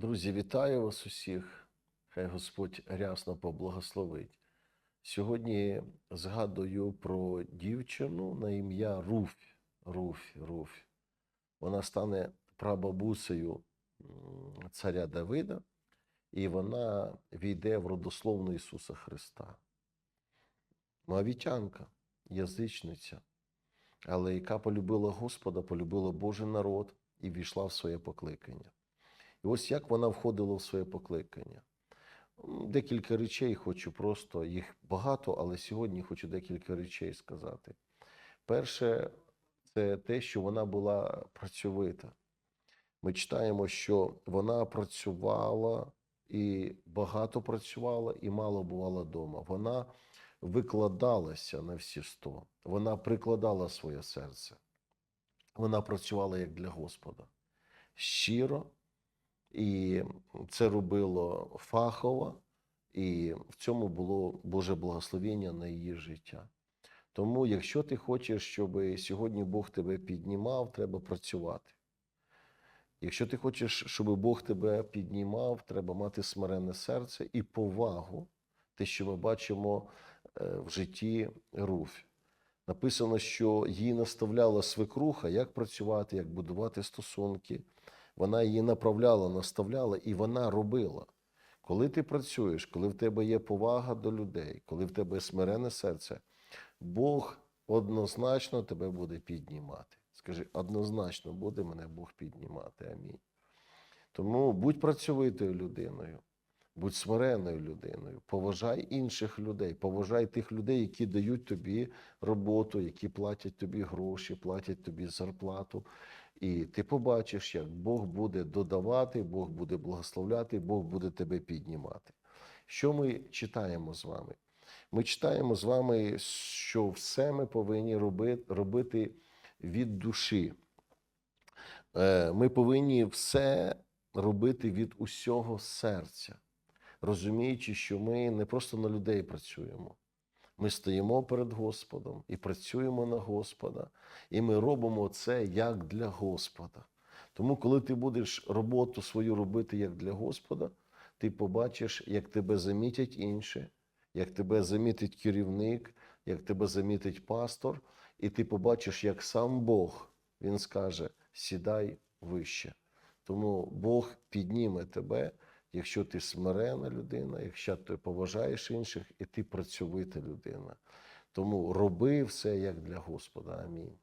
Друзі, вітаю вас усіх. Хай Господь рясно поблагословить. Сьогодні згадую про дівчину на ім'я Руфь. Руфь, Руфь. Вона стане прабабусею царя Давида, і вона війде в родословну Ісуса Христа. Моавітянка, язичниця, але яка полюбила Господа, полюбила Божий народ і війшла в своє покликання. І ось як вона входила в своє покликання. Декілька речей хочу просто, їх багато, але сьогодні хочу декілька речей сказати. Перше, це те, що вона була працьовита. Ми читаємо, що вона працювала і багато працювала, і мало бувала вдома. Вона викладалася на всі сто. Вона прикладала своє серце. Вона працювала як для Господа. Щиро, і це робило фахово, і в цьому було Боже благословення на її життя. Тому, якщо ти хочеш, щоб сьогодні Бог тебе піднімав, треба працювати. Якщо ти хочеш, щоб Бог тебе піднімав, треба мати смиренне серце і повагу, те, що ми бачимо е, в житті Руфь. Написано, що їй наставляла свекруха, як працювати, як будувати стосунки. Вона її направляла, наставляла, і вона робила. Коли ти працюєш, коли в тебе є повага до людей, коли в тебе смирене серце, Бог однозначно тебе буде піднімати. Скажи, однозначно буде мене Бог піднімати. Амінь. Тому будь працьовитою людиною, будь смиренною людиною, поважай інших людей, поважай тих людей, які дають тобі роботу, які платять тобі гроші, платять тобі зарплату. І ти побачиш, як Бог буде додавати, Бог буде благословляти, Бог буде тебе піднімати. Що ми читаємо з вами? Ми читаємо з вами, що все ми повинні робити, від душі. Е, Ми повинні все робити від усього серця, розуміючи, що ми не просто на людей працюємо. Ми стоїмо перед Господом і працюємо на Господа, і ми робимо це як для Господа. Тому, коли ти будеш роботу свою робити як для Господа, ти побачиш, як тебе замітять інші, як тебе замітить керівник, як тебе замітить пастор, і ти побачиш, як сам Бог він скаже: сідай вище. Тому Бог підніме тебе, якщо ти смирена людина, якщо ти поважаєш інших, і ти працьовита людина. Тому роби все як для Господа. Амінь.